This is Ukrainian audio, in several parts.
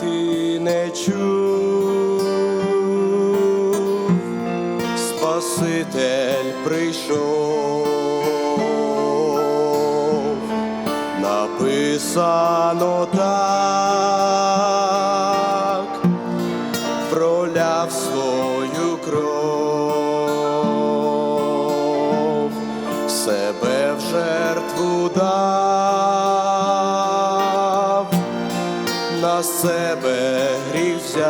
ти не чув, Спаситель прийшов, написано так, проляв свою кров, себе в жертву дав. себе гріх взяв,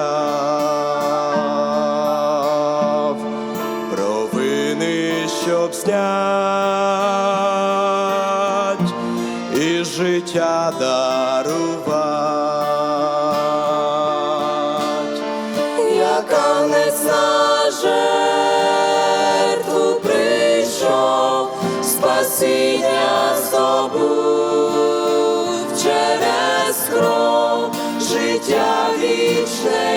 провини, щоб знять і життя дарувать, яка не жертву прийшов, спасіння здобув. життя вічне.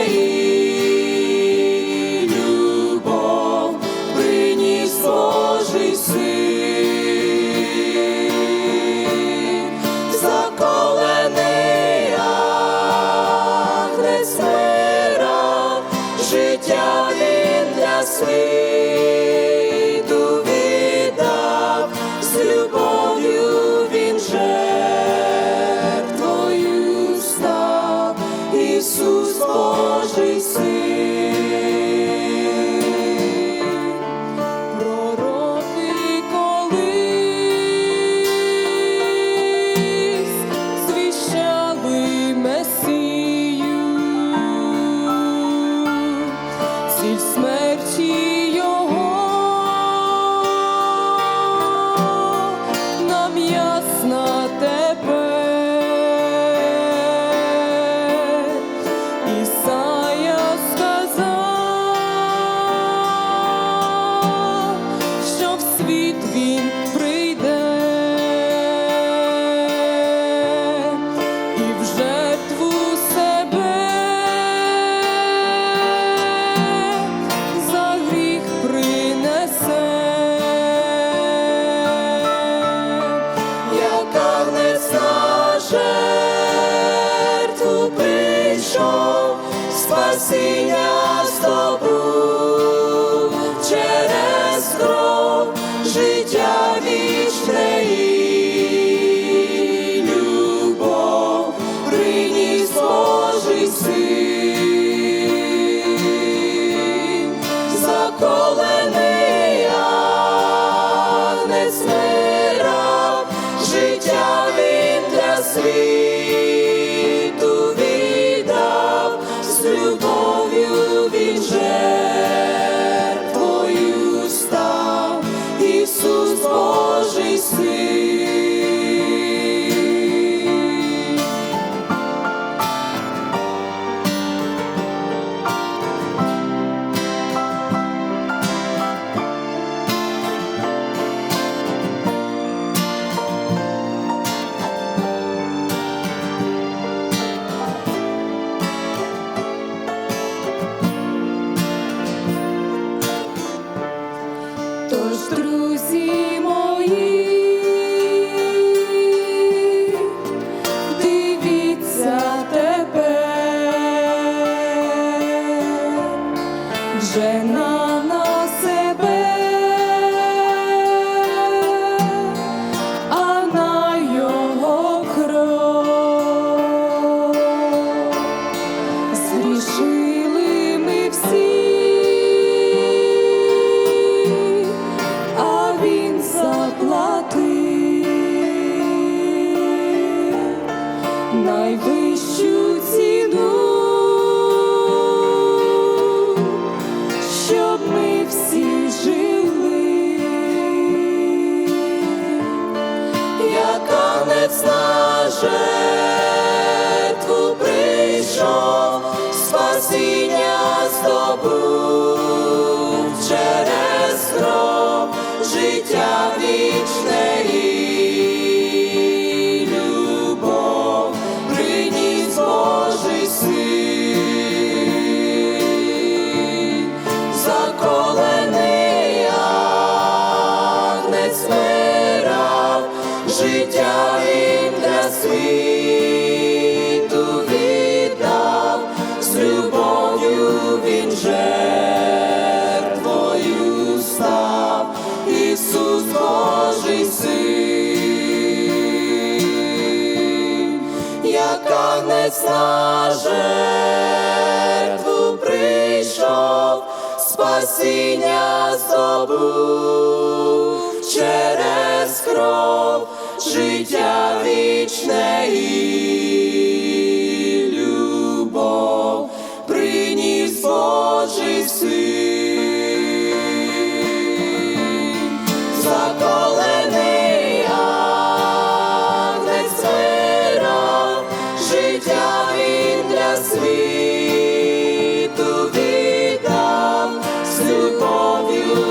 assim. найвищу ціну, щоб ми всі жили, яка не жертву прийшов, спасіння здобув. світу віддав, з любов'ю він жертвою став, Ісус Божий син, як агнець на прийшов, спасіння здобув. Божий син, життя він для світу віддав, з любов'ю